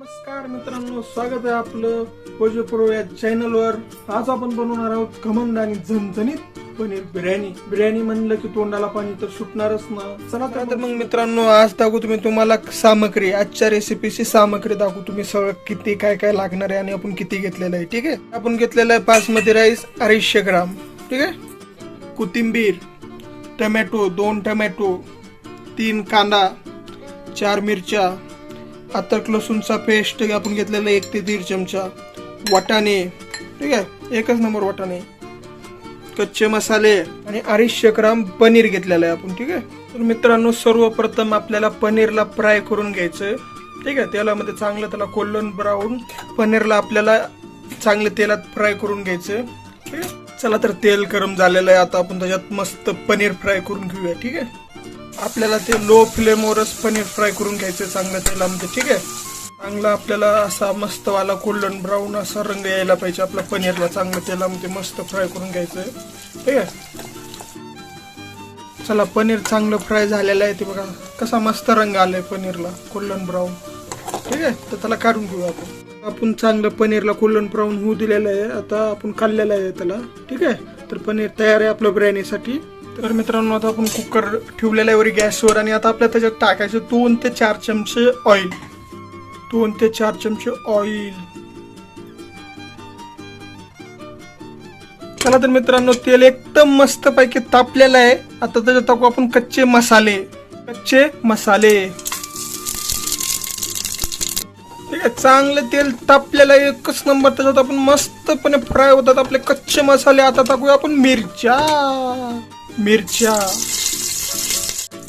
नमस्कार मित्रांनो स्वागत आहे आपलं भोजपुरो या चॅनलवर आज आपण बनवणार आहोत खमंग आणि झणझणीत पनीर बिर्याणी. बिर्याणी म्हणलं की तोंडाला पाणी तर सुटणारच ना. चला तर मग मित्रांनो आज दाखवू तुम्ही तुम्हाला सामग्री. आजच्या रेसिपीची सामग्री दाखवू तुम्ही. सगळं किती काय काय लागणार आहे आणि आपण किती घेतलेलं आहे ठीक आहे? आपण घेतलेलं आहे बासमती राईस अडीचशे ग्राम ठीक आहे? कोथिंबीर टमॅटो दोन टमॅटो तीन कांदा चार मिरच्या अद्रक लसूणचा पेस्ट आपण घेतलेला एक ते दीड चमचा. वाटाणे ठीक आहे? एकच नंबर वाटाणे. कच्चे मसाले आणि अडीचशे ग्राम पनीर घेतलेलं आहे आपण ठीक आहे? तर मित्रांनो सर्वप्रथम आपल्याला पनीरला फ्राय करून घ्यायचं ठीक आहे? तेलामध्ये चांगलं त्याला कोल्हण ब्राऊन पनीरला आपल्याला चांगलं तेलात फ्राय करून घ्यायचं ठीक आहे? चला तर तेल गरम झालेलं आहे. आता आपण त्याच्यात मस्त पनीर फ्राय करून घेऊया ठीक आहे? आपल्याला ते लो फ्लेमवरच पनीर फ्राय करून घ्यायचं चांगल्या तेलामध्ये ठीक आहे? चांगला आपल्याला असा मस्तवाला गोल्डन ब्राऊन असा रंग यायला पाहिजे आपल्या पनीरला चांगल्या तेलामध्ये मस्त फ्राय करून घ्यायचं ठीक आहे? चला पनीर चांगलं फ्राय झालेलं आहे ते बघा कसा मस्त रंग आलाय पनीरला गोल्डन ब्राऊन ठीक आहे? तर त्याला काढून घेऊ आपण. आपण चांगलं पनीरला गोल्डन ब्राऊन होऊ दिलेलं आहे आता आपण काढलेलं आहे त्याला ठीक आहे? तर पनीर तयार आहे आपल्या बिर्याणीसाठी. तर मित्रांनो आता आपण कुकर ठेवलेला आहे वरी गॅसवर आणि आता आपल्या त्याच्यात टाकायचं दोन ते चार चमचे ऑइल दोन ते चार चमचे ऑइल चला तर मित्रांनो तेल एकदम मस्त पैकी तापलेलं आहे. आता त्याच्यात टाकू आपण कच्चे मसाले. कच्चे मसाले. ठीक आहे चांगलं तेल तापलेलं आहे. एकच नंबर त्याच्यात आपण मस्तपणे फ्राय होतात आपले कच्चे मसाले. आता टाकूया आपण मिरच्या. मिरच्या.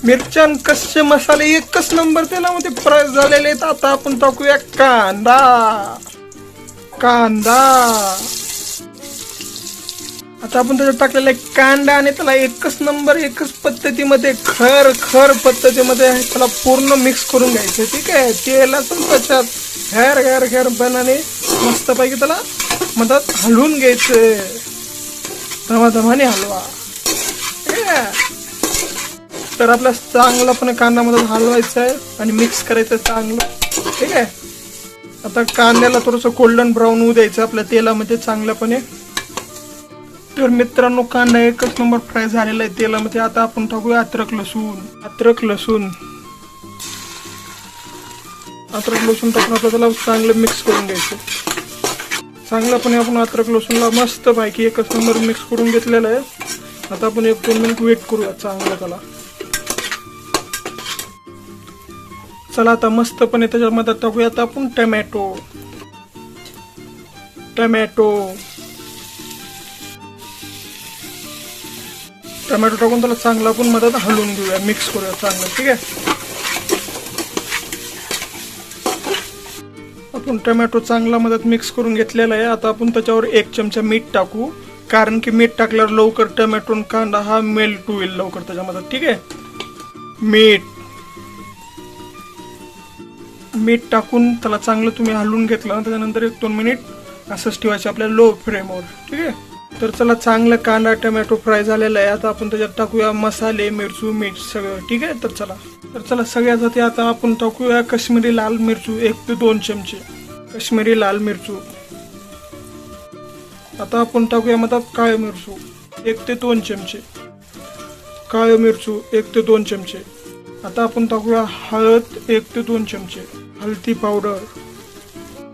मिरच्या आणि कच्चे मसाले एकच नंबर तेलामध्ये फ्राय झालेले आहेत. आता आपण टाकूया कांदा. कांदा. आता आपण त्याच्यात टाकलेला आहे कांदा आणि त्याला एकच नंबर एकच पद्धतीमध्ये खर खर पद्धतीमध्ये त्याला पूर्ण मिक्स करून घ्यायचं ठीक आहे? तेलातून त्याच्यात घॅर घॅर घॅर बनाने मस्तपैकी त्याला म्हणतात हलवून घ्यायचं धमाधमाने हलवा. ना. तर आपला चांगला पण मध्ये हलवायचा आहे आणि मिक्स करायचं चांगलं. ठीक आहे? आता कांद्याला थोडंसं गोल्डन ब्राऊन होऊ द्यायचं. आपल्या तेलामध्ये चांगल्यापणे. तर मित्रांनो कांदा एकच नंबर फ्राय झालेला आहे तेलामध्ये. आता आपण टाकूया अद्रक लसूण. अद्रक लसूण. अद्रक लसूण टाकून आपल्याला त्याला चांगलं मिक्स करून घ्यायचं चांगल्यापणे आपण अद्रक लसूणला मस्त पैकी एकच नंबर मिक्स करून घेतलेला आहे. आता आपण एक दोन मिनिट वेट करूया चांगलं त्याला. चला आता मस्तपणे त्याच्यामध्ये टाकूया. आता आपण टमॅटो. टमॅटो. टमॅटो टाकून त्याला चांगला आपण मधात हलवून घेऊया. मिक्स करूया चांगलं ठीक आहे? आपण टमॅटो चांगला मधात मिक्स करून घेतलेला आहे. आता आपण त्याच्यावर एक चमचा मीठ टाकू. कारण की मीठ टाकल्यावर लवकर टमॅटो आणि कांदा हा मेल्ट होईल लवकर त्याच्यामध्ये ठीक आहे? मीठ. मीठ टाकून त्याला चांगलं तुम्ही हलवून घेतलं त्याच्यानंतर एक दोन मिनिट असंच ठेवायचं आपल्या लो फ्लेमवर ठीक आहे? तर चला चांगलं कांदा टमॅटो फ्राय झालेला आहे. आता आपण त्याच्यात टाकूया मसाले मिरचू मीठ सगळं ठीक आहे? तर चला. तर चला सगळ्यात आधी आता आपण टाकूया काश्मीरी लाल मिरचू एक ते दोन चमचे. काश्मीरी लाल मिरचू. आता आपण टाकूया मधात काळे मिरचू एक ते दोन चमचे. काळे मिरचू एक ते दोन चमचे. आता आपण टाकूया हळद एक ते दोन चमचे. हळदी पावडर.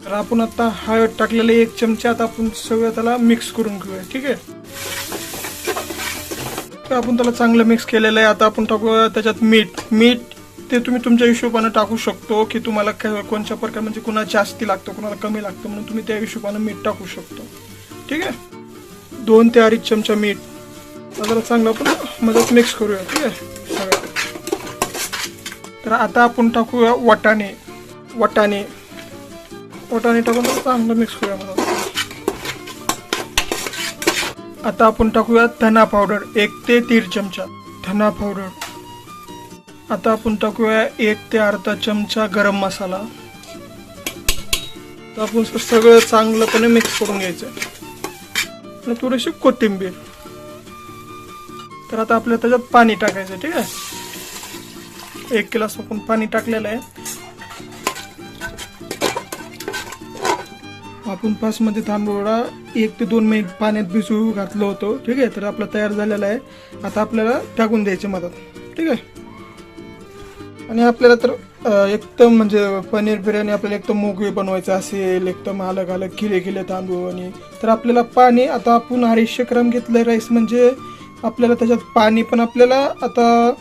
तर आपण आता हळद टाकलेले एक चमचे आता आपण सगळं त्याला मिक्स करून घेऊया ठीक आहे? तर आपण त्याला चांगलं मिक्स केलेलं आहे. आता आपण टाकूया त्याच्यात मीठ. मीठ ते तुम्ही तुमच्या हिशोबानं टाकू शकतो की तुम्हाला काय- कोणत्या प्रकार म्हणजे कुणाला जास्ती लागतं कुणाला कमी लागतं म्हणून तुम्ही त्या हिशोबानं मीठ टाकू शकतो. ठीक आहे? दोन ते अडीच चमचा मीठ. जरा चांगलं आपण मदत मिक्स करूया ठीक आहे? सगळं तर आता आपण टाकूया वाटाणे. वाटाणे. वाटाणे टाकून चांगलं मिक्स करूया मला आता आपण टाकूया धना पावडर एक ते दीड चमचा धना पावडर आता आपण टाकूया एक ते अर्धा चमचा गरम मसाला. तर आपण सगळं चांगलंपणे मिक्स करून घ्यायचं आणि थोडीशी कोथिंबीर. तर आता आपल्याला त्याच्यात पाणी टाकायचं ठीक आहे? एक गिलास आपण पाणी टाकलेलं आहे. आपण पाचमध्ये तांदूळा एक ते दोन मिनिट पाण्यात भिजू घातलं होतो ठीक आहे? तर आपला तयार झालेला आहे. आता आपल्याला टाकून द्यायची मदत ठीक आहे? आणि आपल्याला तर एकदम म्हणजे पनीर बिर्याणी आपल्याला एकदम मोकळी बनवायचं असेल एकदम अलग अलग किले किले तांदूळ आणि तर आपल्याला पाणी आता आपण अडीचशे ग्राम घेतलंय राईस म्हणजे आपल्याला त्याच्यात पाणी पण आपल्याला आता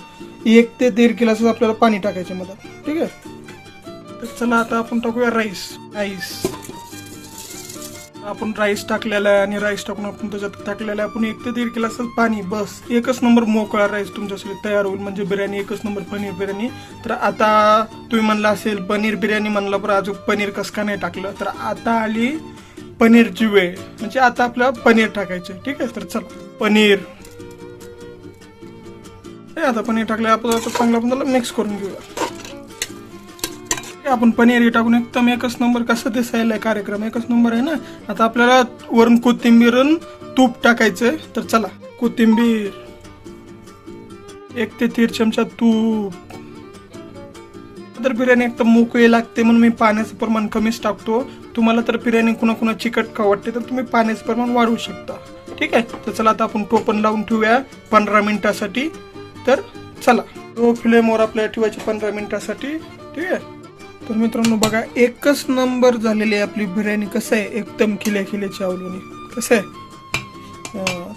एक ते दीड गिलासच आपल्याला पाणी टाकायचे मदत. ठीक आहे? तर चला आता आपण टाकूया राईस राईस आपण राईस टाकलेला आहे आणि राईस टाकून आपण त्याच्यात टाकलेलं आहे. आपण एक ते दीड गिलास पाणी बस. एकच नंबर मोकळा राईस तुमच्यासाठी तयार होईल म्हणजे बिर्याणी एकच नंबर पनीर बिर्याणी. तर आता तुम्ही म्हणला असेल पनीर बिर्याणी म्हणलं पण अजून पनीर कस का नाही टाकलं? तर आता आली पनीरची वेळ. म्हणजे आता आपल्याला पनीर टाकायचे ठीक आहे? तर चला पनीर. हे आता पनीर टाकलं आपण चांगलं आपण त्याला मिक्स करून घेऊया. आपण पनीर टाकून एकदम एकच नंबर कसं दिसायला आहे कार्यक्रम एकच नंबर आहे ना? आता आपल्याला वरून कोथिंबीर तूप टाकायचंय तर चला कोथिंबीर. एक ते तीर चमचा तूप. तर बिर्याणी एकदम मोकळी लागते म्हणून मी पाण्याचं प्रमाण कमीच टाकतो. तुम्हाला तर बिर्याणी कुणा कुणा चिकट का वाटते तर तुम्ही पाण्याचं प्रमाण वाढवू शकता. ठीक आहे? तर चला आता आपण टोपण लावून ठेवूया पंधरा मिनिटासाठी. तर चला लो फ्लेमवर आपल्याला ठेवायची पंधरा मिनिटासाठी. ठीक आहे? तर मित्रांनो बघा एकच नंबर झालेली आहे आपली बिर्याणी. कसं आहे? एकदम खिल्या खिल्याची आवलूनी कसं आहे?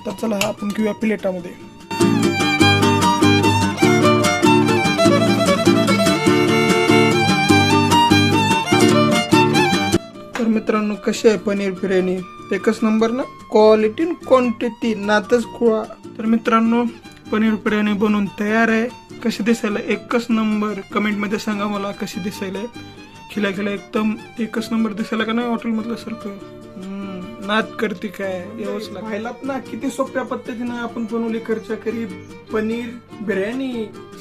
तर चला आपण घेऊया प्लेटामध्ये. तर मित्रांनो कशी आहे पनीर बिर्याणी? एकच नंबर ना? क्वालिटी क्वांटिटी नातच खुळा. तर मित्रांनो पनीर बिर्याणी बनवून तयार आहे. कशी दिसायला एकच नंबर? कमेंटमध्ये सांगा मला कशी दिसायला. खिला खिला एकदम एकच नंबर दिसायला का नाही हॉटेलमधलं सारखं? नाद करते काय? व्यवस्थित पाहिलात ना किती सोप्या पद्धतीनं आपण बनवली खर्च करी पनीर बिर्याणी.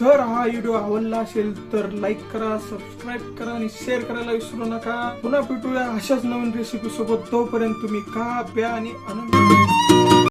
जर हा व्हिडिओ आवडला असेल तर लाईक करा सबस्क्राईब करा आणि शेअर करायला विसरू नका. पुन्हा भेटूया अशाच नवीन रेसिपी सोबत. तोपर्यंत तुम्ही खा प्या आणि आनंद